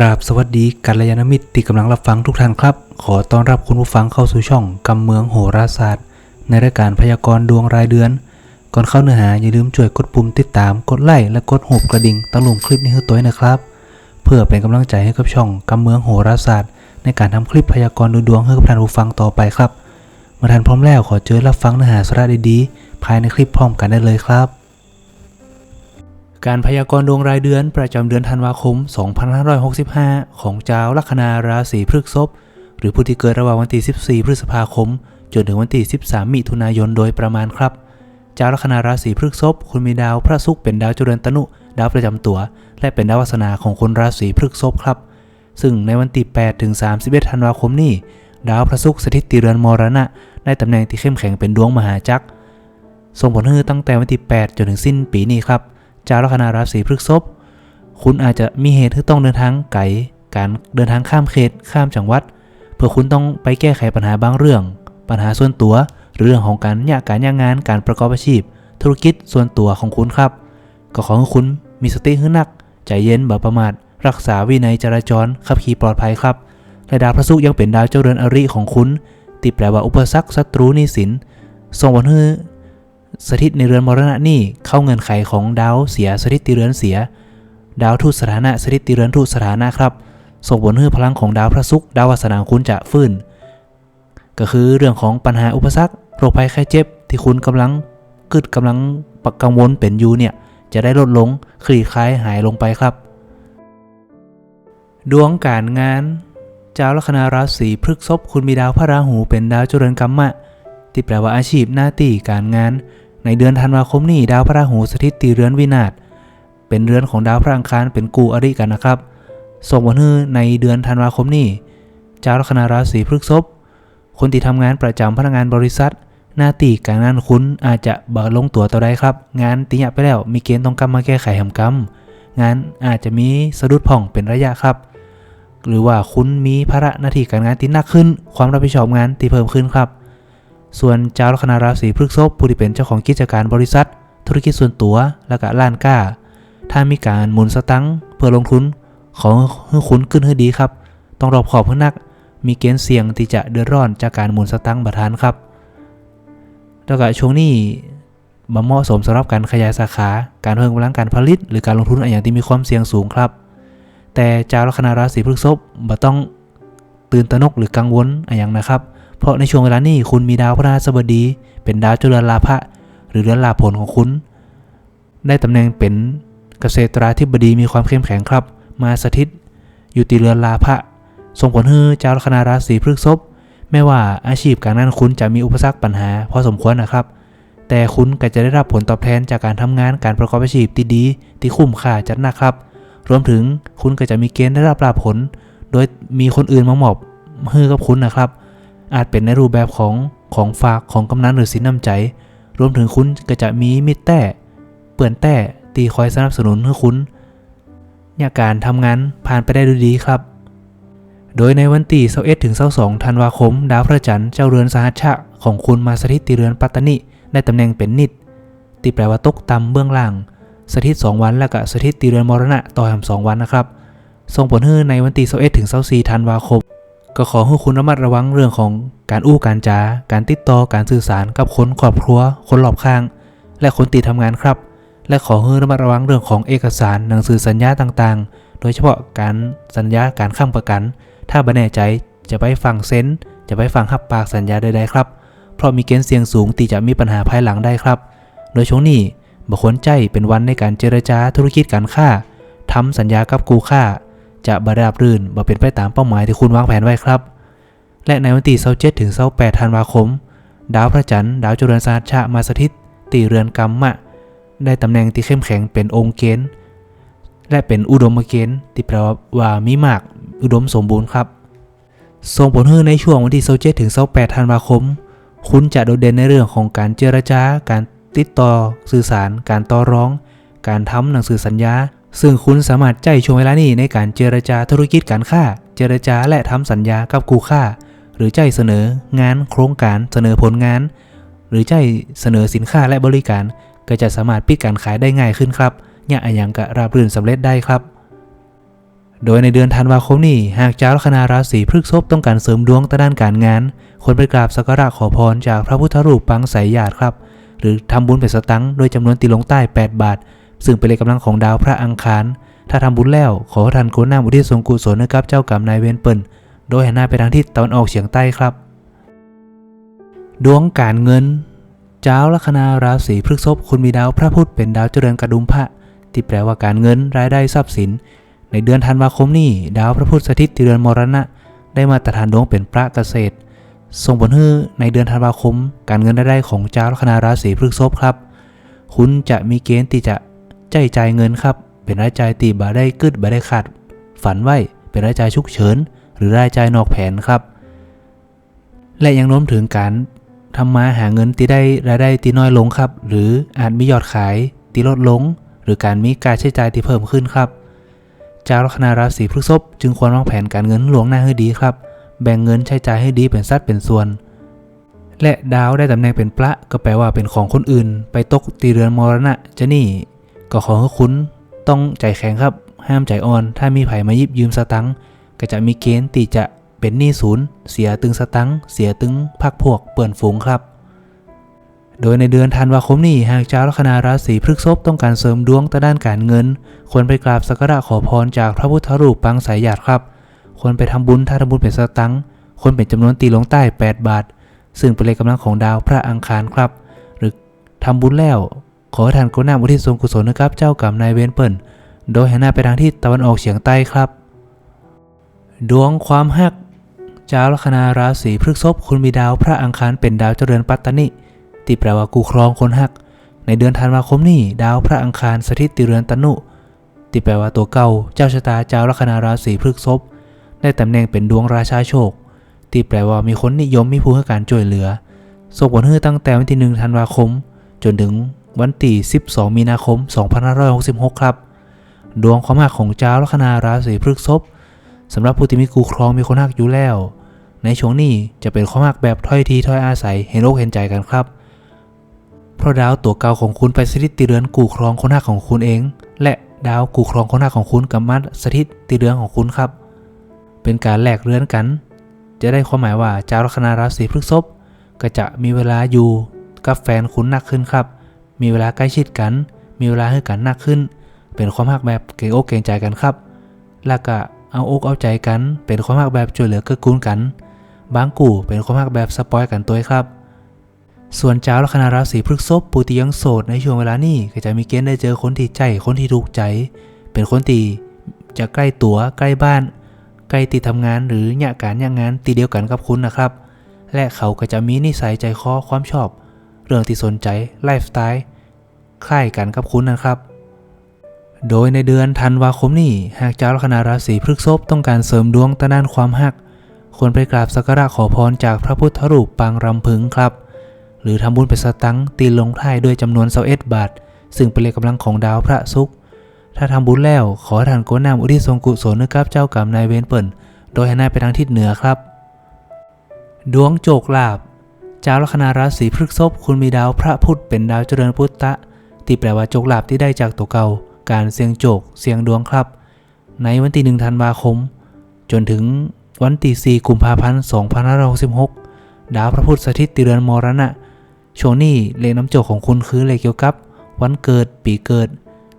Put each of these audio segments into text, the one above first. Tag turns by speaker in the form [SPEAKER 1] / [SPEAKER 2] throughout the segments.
[SPEAKER 1] กราบสวัสดีกัลยาณมิตรที่กำลังรับฟังทุกท่านครับ ขอต้อนรับคุณผู้ฟังเข้าสู่ช่องกำเมืองโหราศาสตร์ ในรายการพยากรณ์ดวงรายเดือน ก่อนเข้าเนื้อหาอย่าลืมช่วยกดปุ่มติดตามกดไลค์และกดหูกระดิ่งตั้งลุมคลิปนี้ให้ตัวนะครับ เพื่อเป็นกำลังใจให้กับช่องกำเมืองโหราศาสตร์ ในการทำคลิปพยากรณ์ดูดวงให้กับท่านผู้ฟังต่อไปครับเมื่อท่านพร้อมแล้วขอเจอรับฟังเนื้อหาสาระดีๆภายในคลิปพร้อมกันได้เลยครับ การพยากรณ์ดวงรายเดือนประจำเดือนธันวาคม 2565 ของเจ้าลัคนาราศีพฤษภหรือผู้ที่เกิดระหว่างวันที่ 14 พฤษภาคม จนถึงวันที่ 13 มิถุนายนโดยประมาณครับ เจ้าลัคนาราศีพฤษภคุณมีดาวพระศุกร์เป็นดาวเจริญตนุ ดาวประจำตัว และเป็นดาววาสนาของคนราศีพฤษภครับ ซึ่งในวันที่ 8 ถึง 31 ธันวาคมนี้ ดาวพระศุกร์สถิตติเรือนมรณะได้ตำแหน่งที่เข้มแข็งเป็นดวงมหาจักรส่งผลให้ตั้งแต่วันที่ 8 จนถึงสิ้นปีนี้ครับ เจ้าลัคนาราศีพฤษภคุณอาจจะมีเหตุที่ต้องเดินทางไกลการเดินทางข้ามเขตข้ามจังหวัด เพื่อคุณต้องไปแก้ไขปัญหาบางเรื่อง ปัญหาส่วนตัวหรือเรื่องของการยากการย่างงานการประกอบอาชีพ ธุรกิจส่วนตัวของคุณครับ ก็ขอให้คุณมีสติให้นัก ใจเย็นบบประมาทรักษาวินัยจราจรขับขี่ปลอดภัยครับและดาวพระศุกร์ยังเป็นดาวเจ้าเรือนอริของคุณที่แปลว่าอุปสรรคศัตรูนี้สินส่งผลให้ สถิตในเรือนมรณะนี่เข้าเงื่อนไขของดาวเสียสถิตติเรือนเสีย ดาวทูตสถานะสถิตติเรือนทูตสถานะครับส่งผลให้พลังของดาวพระศุกร์ดาววาสนาคุณจะฟื้น ก็คือเรื่องของปัญหาอุปสรรคโรคภัยไข้เจ็บ ที่คุณกำลังกึดกำลังปักกังวลเป็นอยู่เนี่ยจะได้ลดลงคลี่คลายหายลงไปครับ ดวงการงานจ้าลัคนาราศีพฤกษภคุณมีดาวพระราหูเป็นดาวเจริญกรรมะ ที่แปลว่าอาชีพหน้าที่การงาน ในเดือนธันวาคมนี้ดาวพระราหูสถิตตีเรือนวินาศเป็นเรือนของดาวพระอังคารเป็นกูอริกันนะครับ ส่งผลให้ในเดือนธันวาคมนี้เจ้าลัคนาราศีพฤษภคนที่ทำงานประจำพนักงานบริษัท หน้าที่การงานคุณอาจจะเบ่ลงตัวต่อได้ครับ งานติยะไปแล้วมีเกณฑ์ต้องกลับมาแก้ไขหำกรรมงานอาจจะมีสะดุดผ่องเป็นระยะครับ หรือว่าคุณมีภาระหน้าที่การงานที่หนักขึ้น ความรับผิดชอบงานที่เพิ่มขึ้นครับ ส่วนเจ้าลัคนาราศีพฤษภผู้ที่เป็นเจ้าของกิจการบริษัท ธุรกิจส่วนตัวและก็ล้านก้า ถ้ามีการหมุนสตังค์เพื่อลงทุนขอให้คุณขึ้นให้ดีครับ ต้องรอบขอบเพื่อนัก มีเกณฑ์เสี่ยงที่จะเดือดร้อนจากการหมุนสตังค์บัทานครับ แล้วก็ช่วงนี้มาเหมาะสมสำหรับการขยายสาขา การเพิ่มกำลังการผลิต หรือการลงทุนอะไรอย่างที่มีความเสี่ยงสูงครับ แต่เจ้าลัคนาราศีพฤษภบ่ต้องตื่นตระหนกหรือกังวลอะไรอย่างนะครับ เพราะในช่วงเวลานี้คุณมีดาวพระราชบดี เป็นดาวเจริญลาภะหรือเรือนลาภผลของคุณ ได้ตำแหน่งเป็นเกษตราธิบดีมีความเข้มแข็งครับ มาสถิต อยู่ตีเรือนลาภะส่งผลให้เจ้าลัคนาราศีพฤษภแม้ว่าอาชีพการงานคุณจะมีอุปสรรคปัญหาพอสมควรนะครับ แต่คุณก็จะได้รับผลตอบแทนจากการทำงานการประกอบอาชีพที่ดีที่คุ้มค่าจัดหนักครับ รวมถึงคุณก็จะมีเกณฑ์ได้รับลาภผล โดยมีคนอื่นมามอบให้กับคุณนะครับ อาจเป็นในรูปแบบของของฝากของกำนันหรือสินน้ำใจ รวมถึงคุณก็จะมีมิตรแต้เปื่อนแต้ตีคอยสนับสนุนให้คุณเนี่ยการทำงานผ่านไปได้ด้วยดีครับ โดยในวันที่21ถึง22ธันวาคม ดาวพระจันทร์เจ้าเรือนสหัชชะของคุณมาสถิตติเรือนปัตตนิได้ตำแหน่งเป็นนิดที่แปลว่าตกต่ำเบื้องล่าง สถิต 2 วันแล้วก็สถิตตีเรือนมรณะต่อแหม2วันนะครับ ส่งผลให้ในวันที่21ถึง24ธันวาคม ก็ขอให้คุณระมัดระวังเรื่องของการอู้การจา การติดต่อการสื่อสารกับคนครอบครัว คนรอบข้าง และคนตีทำงานครับ และขอให้ระมัดระวังเรื่องของเอกสารหนังสือสัญญาต่างๆ โดยเฉพาะการสัญญาการข้ามประกัน ถ้าบ่แน่ใจจะไปฟังเซ็นจะไปฟังหับปากสัญญาใดๆครับ เพราะมีเกณฑ์เสี่ยงสูงที่จะมีปัญหาภายหลังได้ครับ โดยช่วงนี้บุคคลใจเป็นวันในการเจรจาธุรกิจการค้าทำสัญญากับกูค่า จะบราบรื่นบ่เป็นไปตามเป้าหมายที่คุณวางแผนไว้ครับ และในวันที่27ถึง28ธันวาคม ดาวพระจันทร์ดาวจุลสาชะมาสถิต ตีเรือนกรรมะ ได้ตำแหน่งที่เข้มแข็งเป็นองค์เกณฑ์และเป็นอุดมเกณฑ์ที่แปลว่ามีมากอุดมสมบูรณ์ครับ ส่งผลให้ในช่วงวันที่27ถึง28ธันวาคม คุณจะโดดเด่นในเรื่องของการเจรจาการติดต่อสื่อสาร การต่อร้อง การทำหนังสือสัญญา ซึ่งคุณสามารถใจช่วงเวลานี้ในการเจรจาธุรกิจการค้า เจรจาและทำสัญญากับกูค่าหรือใจเสนองานโครงการเสนอผลงาน หรือใจเสนอสินค้าและบริการ ก็จะสามารถปิดการขายได้ง่ายขึ้นครับเนี่ยอะหยังกะราบรื่นสำเร็จได้ครับ โดยในเดือนธันวาคมนี้หากเจ้าลัคนาราศีพฤกษภต้องการเสริมดวงด้านการงานควรไปกราบสักการะขอพรจากพระพุทธรูปปางสายญาติครับ หรือทำบุญเป็นสตังค์โดยจำนวนตีลงใต้ 8 บาท ซึ่งเป็นเลขกำลังของดาวพระอังคาร ถ้าทำบุญแล้ว ขอท่านโกนน้ำอุทิศส่วนกุศลนะครับเจ้ากรรมนายเวรเปิ่นโดยหันหน้าไปทางทิศตะวันออกเฉียงใต้ครับ ดวงการเงิน เจ้าลัคนาราศีพฤษภคุณมีดาวพระพุธเป็นดาวเจริญกระดุมพระ ที่แปลว่าการเงินรายได้ทรัพย์สิน ในเดือนธันวาคมนี้ดาวพระพุธสถิตที่เดือนมรณะ ได้มาตรฐานดวงเป็นพระเกษตรส่งผลให้ในเดือนธันวาคม การเงินรายได้ของเจ้าลัคนาราศีพฤษภครับ คุณจะมีเกณฑ์ที่จะ ใจจ่ายเงินครับ เป็นรายจ่ายตีบ่ได้กึดบ่ได้ขาดฝันไว้เป็นรายจ่ายฉุกเฉินหรือรายจ่ายนอกแผนครับ และยังโน้มถึงการทำมาหาเงินที่ได้รายได้ที่น้อยลงครับ หรืออาจมียอดขายที่ลดลง หรือการมีการใช้จ่ายที่เพิ่มขึ้นครับจ้าลัคนาราศีพฤษภจึงควรวางแผนการเงินหลวงหน้าให้ดีครับ แบ่งเงินใช้จ่ายให้ดีเป็นสัดเป็นส่วน และดาวได้ตำแหน่งเป็นพระก็แปลว่าเป็นของคนอื่น ไปตกตีเรือนมรณะจะนี่ ก็ขอให้คุณต้องใจแข็งครับ ห้ามใจอ่อน ถ้ามีไผมายิบยืมสตังค์ก็จะมีเกณฑ์ตีจะเป็นหนี้ศูนย์ เสียตึงสตังค์เสียตึงพักพวกเปื่อนฝูงครับ โดยในเดือนธันวาคมนี้หากเจ้าลัคนาราศีพฤษภต้องการเสริมดวงทางด้านการเงิน ควรไปกราบสักการะขอพรจากพระพุทธรูปปางสายหยาดครับ ควรไปทำบุญถ้าทำบุญเป็นสตังค์ควรเป็นจำนวนตีลงใต้ 8 บาท ซึ่งเป็นเลขกำลังของดาวพระอังคารครับ หรือทำบุญแล้ว ขอให้ท่านกรุณาอุทิศส่วนกุศลนะครับ เจ้ากรรมนายเวรเปิ่นโดยหันหน้าไปทางที่ตะวันออกเฉียงใต้ครับ ดวงความฮักเจ้าลัคนาราศีพฤษภคุณมีดาวพระอังคารเป็นดาวเจริญปัตตนิที่แปลว่ากูครองคนฮัก ในเดือนธันวาคมนี้ดาวพระอังคารสถิตติเรือนตนุที่แปลว่าตัวเก่าเจ้าชะตาเจ้าลัคนาราศีพฤษภได้ตำแหน่งเป็นดวงราชาโชค ที่แปลว่ามีคนนิยมมีผู้ให้การช่วยเหลือส่งผลให้ตั้งแต่วันที่1ธันวาคม จนถึง วันที่ 12 มีนาคม 2566 ครับ ดวงความหักของเจ้าลัคนาราศีพฤษภสำหรับผู้ที่มีกูครองมีคนหักอยู่แล้ว ในช่วงนี้จะเป็นความหักแบบถ้อยทีถ้อยอาศัยเห็นอกเห็นใจกันครับ เพราะดาวตัวเก่าของคุณไปสถิตติเรือนกูครองคนหักของคุณเอง และดาวกูครองคนหักของคุณกับมัดสถิตติเรือนของคุณครับ เป็นการแลกเรือนกัน จะได้ความหมายว่าเจ้าลัคนาราศีพฤษภก็จะมีเวลาอยู่กับแฟนคุณหนักขึ้นครับ มีเวลาใกล้ชิดกัน มีเวลาให้กันหนักขึ้น เป็นความหักแบบเก่งอกเก่งใจกันครับ แล้วก็เอาอกเอาใจกัน เป็นความหักแบบช่วยเหลือเกื้อกูลกัน บางกู่เป็นความหักแบบสปอยกันตัวครับ ส่วนเจ้าลัคนาราศีพฤษภปูติยังโสดในช่วงเวลานี้ก็จะมีเกณฑ์ได้เจอคนที่ใจ คนที่ถูกใจ เป็นคนที่จะใกล้ตัวใกล้บ้าน ใกล้ตีทำงานหรือเนี่ยการเนี่ยงานตีเดียวกันกับคุณนะครับ และเขาก็จะมีนิสัยใจคอความชอบ เรื่องที่สนใจไลฟ์สไตล์คล้ายกันกับคุณนะครับ โดยในเดือนธันวาคมนี้หากเจ้าลัคนาราศีพฤกษภต้องการเสริมดวงทางด้านความหัก ควรไปกราบสักการะขอพรจากพระพุทธรูปปางรำพึงครับ หรือทำบุญเป็นสตังตีลงท้ายด้วยจำนวน21บาท ซึ่งเป็นเลขกำลังของดาวพระศุกร์ถ้าทำบุญแล้วขอท่านโกนนำอุทิศส่วนกุศลนะครับเจ้ากรรมนายเวรเปิ่น โดยให้นายไปทางทิศเหนือครับ ดวงโจกลาบ เจ้าลัคนาราศีพฤษภคุณมีดาวพระพุธเป็นดาวเจริญพุทธะ ที่แปลว่าโจกลาบที่ได้จากตัวเก่า การเสี่ยงโจก เสี่ยงดวงครับ ในวันที่1ธันวาคม จนถึงวันที่4กุมภาพันธ์2566 ดาวพระพุธสถิตติเรือนมรณะ ช่วงนี้เลขน้ำโจกของคุณคือเลขเกี่ยวกับ วันเกิดปีเกิด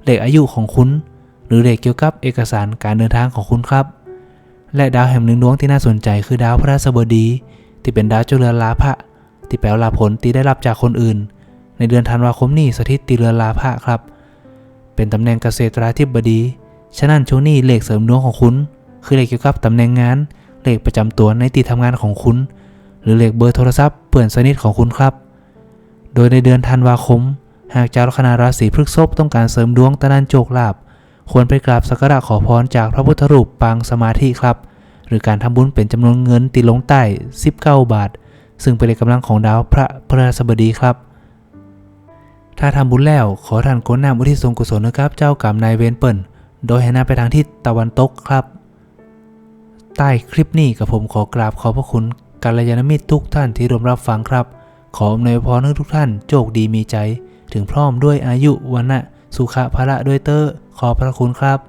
[SPEAKER 1] เลขอายุของคุณ หรือเลขเกี่ยวกับเอกสารการเดินทางของคุณครับ และดาวแห่งหนึ่งดวงที่น่าสนใจคือดาวพระราชบดี ที่เป็นดาวเจริญลาภะ ที่แปลว่าลาผลที่ได้รับจากคนอื่น ในเดือนธันวาคมนี้สถิตติเรือนลาภะครับ เป็นตำแหน่งเกษตราธิบดี ฉะนั้นช่วงนี้เลขเสริมดวงของคุณ คือเลขเกี่ยวกับตำแหน่งงาน เลขประจำตัวในที่ทำงานของคุณ หรือเลขเบอร์โทรศัพท์เพื่อนสนิทของคุณครับ โดยในเดือนธันวาคม หากเจ้าลัคนาราศีพฤษภต้องการเสริมดวงตะนันโจกลาบควรไปกราบสักการะขอพรจากพระพุทธรูปปางสมาธิครับ หรือการทำบุญเป็นจำนวนเงินตีลงใต้ 19 บาท ซึ่งเป็นเลขกำลังของดาวพระพฤหัสบดีครับ ถ้าทำบุญแล้วขอท่านโกนนำอุทิศส่วนกุศลนะครับ เจ้ากรรมนายเวรเปิ่นโดยให้นำไปทางทิศตะวันตกครับ ใต้คลิปนี้กับผมขอกราบขอพระคุณกัลยาณมิตรทุกท่านที่ร่วมรับฟังครับ ขออำนวยพรให้ทุกท่านโชคดีมีใจ ถึงพร้อมด้วยอายุวันนะสุขะพละด้วยเตอร์ขอพระคุณครับ